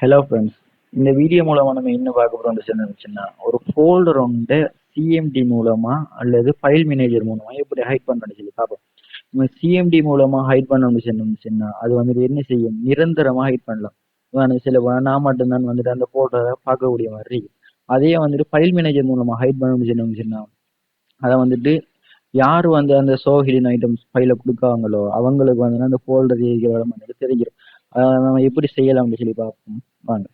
Hello friends இந்த video மூலமாக நம்ம என்ன பார்க்க போறோம்னு சொன்னா ஒரு ஃபோல்டர் ஒன்று சிஎம்டி மூலமாக அல்லது ஃபைல் மேனேஜர் மூலமாக எப்படி ஹைட் பண்ணணும்னு சொல்லி பார்ப்போம். நம்ம சிஎம்டி மூலமாக ஹைட் பண்ணணும்னு சொன்னா அது வந்துட்டு என்ன செய்யும்? நிரந்தரமாக ஹைட் பண்ணலாம். உதாரணம் சில நான் மட்டும்தான் வந்துட்டு அந்த ஃபோல்டரை பார்க்கக்கூடிய மாதிரி அதே வந்துட்டு ஃபைல் மேனேஜர் மூலமாக ஹைட் பண்ணணும்னு சொன்னோம்னு சொன்னா அதை வந்துட்டு யார் வந்து அந்த சோ ஹிடன் ஐட்டம்ஸ் ஃபைலை கொடுக்காங்களோ அவங்களுக்கு வந்து அந்த ஃபோல்டர் இருக்கிற வந்துட்டு தெரிஞ்சிடும் நம்ம எப்படி செய்யலாம் அப்படின்னு சொல்லி பார்ப்போம். வாங்க.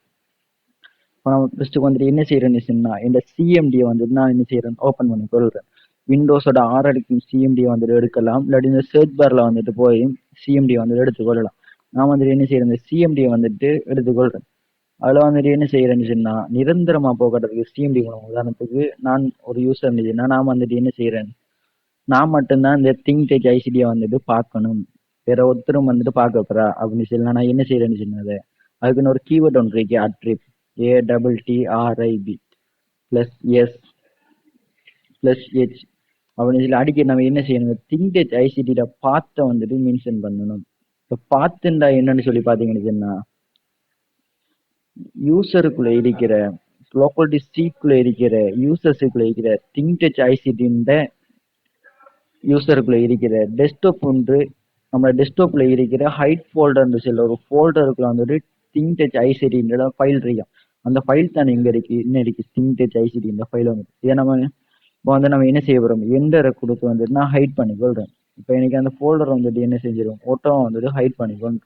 இப்போ நம்ம ஃபஸ்ட்டு வந்துட்டு என்ன செய்யறேன்னு சொன்னா இந்த சிஎம்டியை வந்துட்டு நான் என்ன செய்யறேன் ஓப்பன் பண்ணி கொள்றேன். விண்டோஸோட ஆர் அடிக்கும் சிஎம்டியை வந்துட்டு எடுக்கலாம். இல்லாட்டி இந்த சர்ச் பார்ல வந்துட்டு போய் சிஎம்டியை வந்துட்டு எடுத்துக்கொள்ளலாம் நான் வந்துட்டு என்ன செய்யறேன் இந்த சிஎம்டியை வந்துட்டு எடுத்துக்கொள்கிறேன் அதில் வந்துட்டு என்ன செய்யறேன்னு சொன்னா நிரந்தரமா போகிறதுக்கு சிஎம்டி மூலம் உதாரணத்துக்கு நான் ஒரு யூசர் இருந்துச்சுன்னா நான் வந்துட்டு என்ன செய்யறேன் நான் மட்டும்தான் இந்த திங்க் டெக் ஐசிடியை வந்துட்டு பார்க்கணும். வேற ஒருத்தரும் வந்துட்டு பார்க்க போறா அப்படின்னு சொல்லி நான் என்ன செய்யறேன்னு சொன்னது. அதுக்குன்னு ஒரு கீவேர்ட் ஒன்று இருக்கு அட்ரிப் A double D R I P plus S plus H அப்படின்னு சொல்லி அடிக்க நம்ம என்ன செய்யணும்? திங்க் ஹெச் ஐசிடியில பார்த்த வந்துட்டு மென்ஷன் பண்ணணும். இப்போ பார்த்துண்டா என்னன்னு சொல்லி பார்த்தீங்கன்னு சொன்னா யூசருக்குள்ள இருக்கிற லோக்கல் சீக்குள்ள இருக்கிற யூசர்ஸுக்குள்ள இருக்கிற திங்க் டச் ஐசிடின்ற யூசருக்குள்ள இருக்கிற டெஸ்க்டாப் ஒன்று நம்ம டெஸ்க்டாப்ல இருக்கிற ஹைட் ஃபோல்டர்னு சொல்ல ஒரு ஃபோல்டருக்குள்ள வந்துட்டு திங்க் டச் ஐசிடின்ற ஃபைல் இருக்கும். அந்த ஃபைல் தான் இங்கே இருக்கு இன்னும் இருக்கு? திங்க் டச் ஐசிடி இந்த ஃபைல் வந்து இதை நம்ம இப்போ வந்து நம்ம என்ன செய்ய போறோம்? எண்டரை கொடுத்து வந்துட்டு நான் ஹைட் பண்ணி கொள்றேன் இப்போ எனக்கு அந்த ஃபோல்டர் வந்துட்டு என்ன செஞ்சிடும் ஓட்டோ வந்துட்டு ஹைட் பண்ணி கொள்றேன்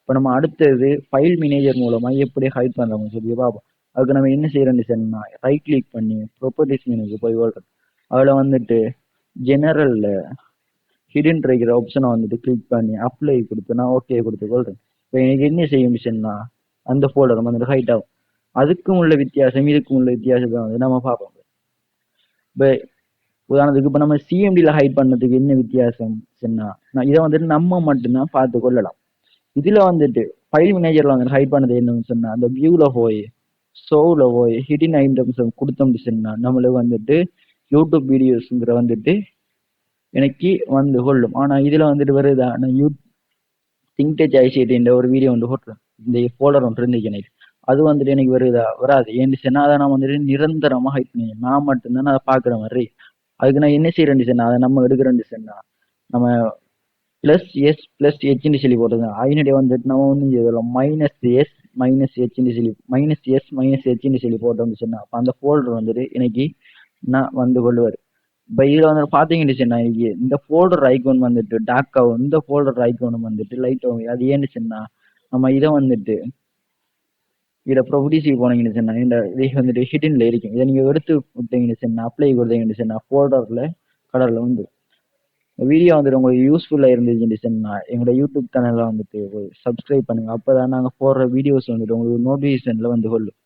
இப்போ நம்ம அடுத்தது ஃபைல் மேனேஜர் மூலமா எப்படி ஹைட் பண்றோம்னு சொல்லி பார்ப்போம். அதுக்கு நம்ம என்ன செய்யறோம்னு சொன்னா ரைட் கிளிக் பண்ணி ப்ராப்பர்ட்டிஸ் மெனுக்கு போய் கொள்றோம். அதில் வந்துட்டு ஜெனரலில் ஹிடன் இருக்கிற ஆப்ஷனை வந்துட்டு கிளிக் பண்ணி அப்ளை கொடுத்து நான் ஓகே கொடுத்து கொள்றேன் இப்போ எனக்கு என்ன செய்ய சொன்னா அந்த ஃபோல்டர் வந்துட்டு ஹைட் ஆகும். அதுக்கும் உள்ள வித்தியாசம் இதுக்கும் உள்ள வித்தியாசத்தை வந்து நம்ம பார்ப்போம். இப்போ உதாரணத்துக்கு இப்போ நம்ம சிஎம்டியில் ஹைட் பண்ணதுக்கு என்ன வித்தியாசம் சொன்னா நான் இதை வந்துட்டு நம்ம மட்டும்தான் பார்த்து கொள்ளலாம் இதில் வந்துட்டு ஃபைல் மேனேஜரில் வந்துட்டு ஹைட் பண்ணது என்னன்னு சொன்னால் அந்த வியூவில் போய் ஷோவில் போய் ஹிடின் ஐட்டம்ஸ் கொடுத்தோம்னு சொன்னால் நம்மளுக்கு வந்துட்டு யூடியூப் வீடியோஸ்ங்கிற வந்துட்டு எனக்கு வந்து கொள்ளும். ஆனால் இதில் வந்துட்டு வருதா நான் யூ திங்க் டச் ஐசிடின்ற ஒரு வீடியோ வந்து போட்டுறேன் இந்த ஃபோல்டர் ஒன்று இருந்துச்சு எனக்கு. அது வந்துட்டு எனக்கு வருதா வராது. ஏன்னு சொன்னா அதை நான் வந்துட்டு நிரந்தரமாக ஹைட் பண்ணி நான் மட்டும்தான் அதை பார்க்குற மாதிரி. அதுக்கு நான் என்ன செய்யறேன்னு சொன்னா அதை நம்ம எடுக்கிறேன்னு சொன்னா நம்ம ப்ளஸ் எஸ் ப்ளஸ் ஹெச்னு சொல்லி போடுறது அதனுடைய வந்துட்டு நம்ம ஒன்றும் செய்யலாம் மைனஸ் எஸ் மைனஸ் ஹெச்னு சொல்லி மைனஸ் எஸ் மைனஸ் ஹெச்னு சொல்லி போட்டோம்னு சொன்னா அப்போ அந்த ஃபோல்டர் வந்துட்டு இன்னைக்கு நான் வந்து கொள்ளுவார். இப்போ இதில் வந்து பார்த்தீங்கன்னு சொன்னா இந்த ஃபோல்டர் ஐக்கோன் வந்துட்டு டாக்காவும் இந்த ஃபோல்டர் ஐக்கோன் வந்துட்டு லைட் அது ஏன்னு சொன்னா நம்ம இதை வந்துட்டு இதை ப்ரொபர்ட்டிஸுக்கு போனீங்கன்னு சொன்னா இந்த இது வந்துட்டு ஹிடன்ல இருக்கும். இதை நீங்கள் எடுத்து விட்டீங்கன்னு சொன்னா அப்ளை கொடுத்தீங்கன்னு சொன்னா ஃபோல்டரில் கலரில் வந்து. வீடியோ வந்துட்டு உங்களுக்கு யூஸ்ஃபுல்லாக இருந்துச்சுன்னு சொன்னா எங்களோட யூடியூப் சேனலில் வந்துட்டு சப்ஸ்கிரைப் பண்ணுங்கள் அப்போ தான் நாங்கள் போடுற வீடியோஸ் வந்துட்டு உங்களுக்கு நோட்டிஃபிகேஷனில் வந்து கொள்ளும்.